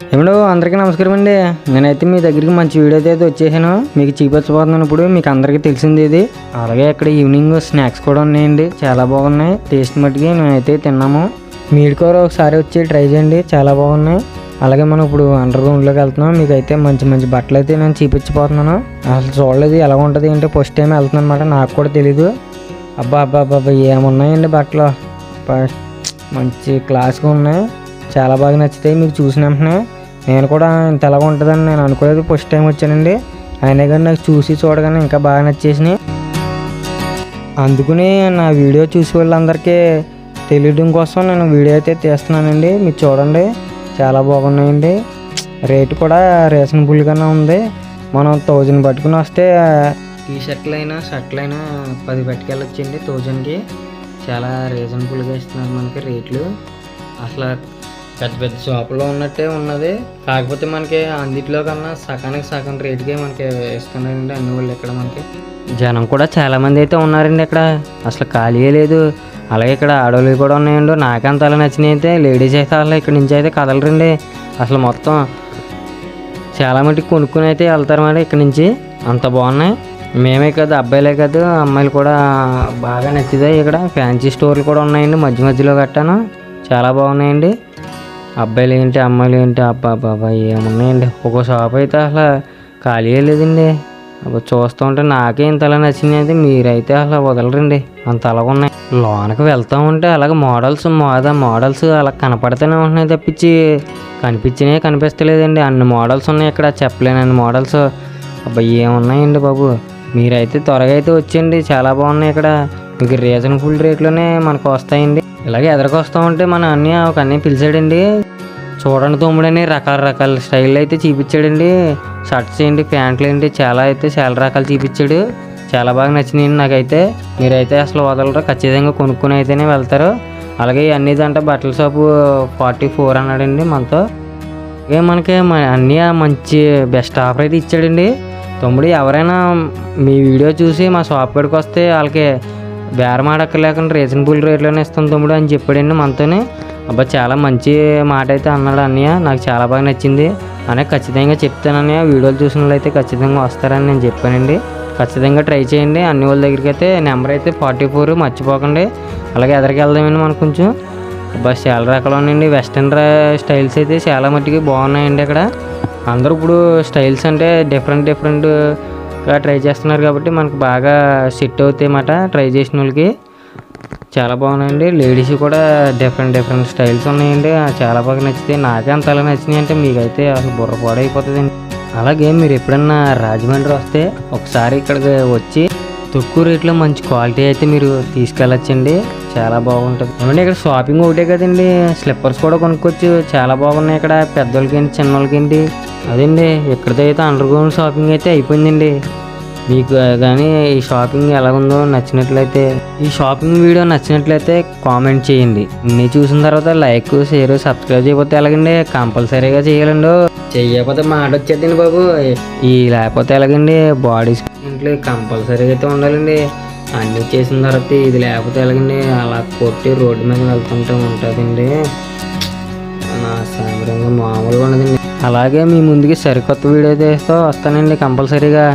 ఏమిడో అందరికీ నమస్కారం అండి. నేనైతే మీ దగ్గరికి మంచి వీడియో అయితే వచ్చేసాను. మీకు చూపించబోతున్నాను ఇప్పుడు మీకు అందరికీ తెలిసింది ఇది. అలాగే ఇక్కడ ఈవినింగ్ స్నాక్స్ కూడా ఉన్నాయండి. చాలా బాగున్నాయి. టేస్ట్ మట్టుకి నేనైతే తిన్నాము. మీరు కూడా ఒకసారి వచ్చి ట్రై చేయండి. చాలా బాగున్నాయి. అలాగే మనం ఇప్పుడు అండర్ గ్రౌండ్లోకి వెళ్తున్నాం. మీకు అయితే మంచి మంచి బట్టలు అయితే నేను చూపించిపోతున్నాను అసలు చూడలేదు ఎలా ఉంటుంది అంటే ఫస్ట్ టైం వెళ్తున్నాను అనమాట నాకు కూడా తెలీదు. అబ్బా అబ్బా అబ్బా ఏమున్నాయండి బట్టలు? మంచి క్లాస్గా ఉన్నాయి. చాలా బాగా నచ్చుతాయి మీకు చూసిన వెంటనే. నేను కూడా ఇంత ఎలాగ ఉంటుందని నేను అనుకోలేదు. ఫస్ట్ టైం వచ్చానండి. అయినా కానీ నాకు చూసి చూడగానే ఇంకా బాగా నచ్చేసినాయి. అందుకని నా వీడియో చూసి వాళ్ళందరికీ తెలియడం కోసం నేను వీడియో అయితే తీస్తున్నానండి. మీరు చూడండి. చాలా బాగున్నాయండి. రేటు కూడా రీజనబుల్గానే ఉంది. మనం థౌజండ్ పట్టుకుని వస్తే టీ షర్ట్లు అయినా షర్ట్లు అయినా పది పట్టుకెళ్ళొచ్చండి థౌజండ్కి చాలా రీజనబుల్గా ఇస్తున్నారు మనకి రేట్లు. అసలు పెద్ద పెద్ద షాపులో ఉన్నట్టే ఉన్నది. కాకపోతే మనకి అందిట్లో కన్నా సగానికి సగం రేటుకే మనకి ఇస్తున్నారండి అన్ని వాళ్ళు ఇక్కడ మనకి. జనం కూడా చాలా మంది అయితే ఉన్నారండి ఇక్కడ. అసలు ఖాళీయే లేదు. అలాగే ఇక్కడ ఆడవాళ్ళు కూడా ఉన్నాయండి. నాకంత అలా నచ్చినాయి అయితే లేడీస్ అయితే అసలు ఇక్కడ నుంచి అయితే కదలరండి. అసలు మొత్తం చాలా మటుకు కొనుక్కుని అయితే వెళ్తారు మరి ఇక్కడ నుంచి. అంత బాగున్నాయి. మేమే కాదు అబ్బాయిలే కాదు అమ్మాయిలు కూడా బాగా నచ్చుతాయి ఇక్కడ. ఫ్యాన్సీ స్టోర్లు కూడా ఉన్నాయండి. మధ్య మధ్యలో కట్టాను. చాలా బాగున్నాయండి. అబ్బాయిలు ఏంటి అమ్మాయిలు ఏంటి అబ్బా బాబా ఏమున్నాయండి? ఒక షాప్ అయితే అసలు ఖాళీ లేదండి. అబ్బా చూస్తూ ఉంటే నాకే ఇంత అలా నచ్చింది అయితే మీరైతే అసలు వదలరండి. అంత అలాగ ఉన్నాయి. లోనకి వెళ్తూ ఉంటే అలాగ మోడల్స్ మోదా మోడల్స్ అలా కనపడుతూనే ఉంటున్నాయి తప్పించి కనిపించినాయి కనిపిస్తలేదండి. అన్ని మోడల్స్ ఉన్నాయి ఇక్కడ. చెప్పలేను అన్ని మోడల్స్. అబ్బా ఏమున్నాయండి బాబు? మీరైతే త్వరగా అయితే వచ్చేయండి. చాలా బాగున్నాయి ఇక్కడ. మీకు రీజనబుల్ రేట్లోనే మనకు వస్తాయండి. ఇలాగే ఎదరికి ఉంటే మన అన్నీ ఒక అన్నీ పిలిచాడండి. చూడండి తమ్ముడని రకాల రకాల స్టైల్ అయితే చూపించాడండి. షర్ట్స్ ఏంటి ప్యాంట్లు ఏంటి చాలా అయితే చాలా రకాలు చూపించాడు. చాలా బాగా నచ్చినాయండి నాకైతే. మీరైతే అసలు వదలరు ఖచ్చితంగా కొనుక్కొని అయితేనే వెళ్తారు. అలాగే అన్ని దంట బట్టల షాపు ఫార్టీ ఫోర్ అన్నాడండి మనతో. అలాగే మనకి అన్నీ మంచి బెస్ట్ ఆఫర్ అయితే ఇచ్చాడండి. తమ్ముడు ఎవరైనా మీ వీడియో చూసి మా షాప్ కాడికి వస్తే వాళ్ళకి బేరం ఆడక్కర్లేకుండా రీజనబుల్ రేట్లోనే ఇస్తాం తమ్ముడు అని చెప్పాడండి మనతోనే. అబ్బా చాలా మంచి మాట అయితే అన్నాడు అన్నయ్య. నాకు చాలా బాగా నచ్చింది. అనే ఖచ్చితంగా చెప్తాను అన్నయ్య. వీడియోలు చూసిన వాళ్ళు అయితే ఖచ్చితంగా వస్తారని నేను చెప్పానండి. ఖచ్చితంగా ట్రై చేయండి. అన్ని వాళ్ళ దగ్గరికి అయితే నెంబర్ అయితే ఫార్టీ ఫోర్ మర్చిపోకండి. అలాగే ఎదరికి వెళ్దామండి మనకు కొంచెం. అబ్బా చాలా రకాలు ఉన్నాయండి. వెస్ట్రన్ స్టైల్స్ అయితే చాలా మట్టుకి బాగున్నాయండి అక్కడ. అందరూ ఇప్పుడు స్టైల్స్ అంటే డిఫరెంట్ డిఫరెంట్గా ట్రై చేస్తున్నారు కాబట్టి మనకు బాగా సెట్ అవుతాయి అన్నమాట ట్రై చేసిన వాళ్ళకి. చాలా బాగున్నాయండి. లేడీస్ కూడా డిఫరెంట్ డిఫరెంట్ స్టైల్స్ ఉన్నాయండి. చాలా బాగా నచ్చుతాయి. నాకే అంత అలా నచ్చినాయి అంటే మీకైతే అసలు బుర్ర పాడైపోతుందండి. అలాగే మీరు ఎప్పుడన్నా రాజమండ్రి వస్తే ఒకసారి ఇక్కడికి వచ్చి తక్కువ రేట్లో మంచి క్వాలిటీ అయితే మీరు తీసుకెళ్ళొచ్చండి. చాలా బాగుంటుంది. ఏమంటే ఇక్కడ షాపింగ్ ఒకటే కదండి. స్లిప్పర్స్ కూడా కొనుక్కోవచ్చు. చాలా బాగున్నాయి ఇక్కడ. పెద్దోళ్ళకేంటి చిన్నోళ్ళకేంటి? అదండి ఇక్కడితో అయితే అండర్ గ్రౌండ్ షాపింగ్ అయితే అయిపోయిందండి. మీకు కానీ ఈ షాపింగ్ ఎలా ఉందో నచ్చినట్లయితే ఈ షాపింగ్ వీడియో నచ్చినట్లయితే కామెంట్ చేయండి. ఇన్ని చూసిన తర్వాత లైక్ షేర్ సబ్స్క్రైబ్ చేయకపోతే ఎలాగండి? కంపల్సరీగా చేయాలండి. చేయకపోతే మాట వచ్చేద్దండి బాబు. ఈ లేకపోతే ఎలాగండి? బాడీ ఇంట్లో కంపల్సరీగా అయితే ఉండాలండి. అన్నీ చేసిన తర్వాత ఇది లేకపోతే ఎలాగండి? అలా కొట్టి రోడ్డు మీద వెళ్తుంటే ఉంటుందండి. నా సామరంగా మామూలుగా ఉండదండి. అలాగే మీ ముందుకి సరికొత్త వీడియో తీస్తూ వస్తానండి కంపల్సరీగా.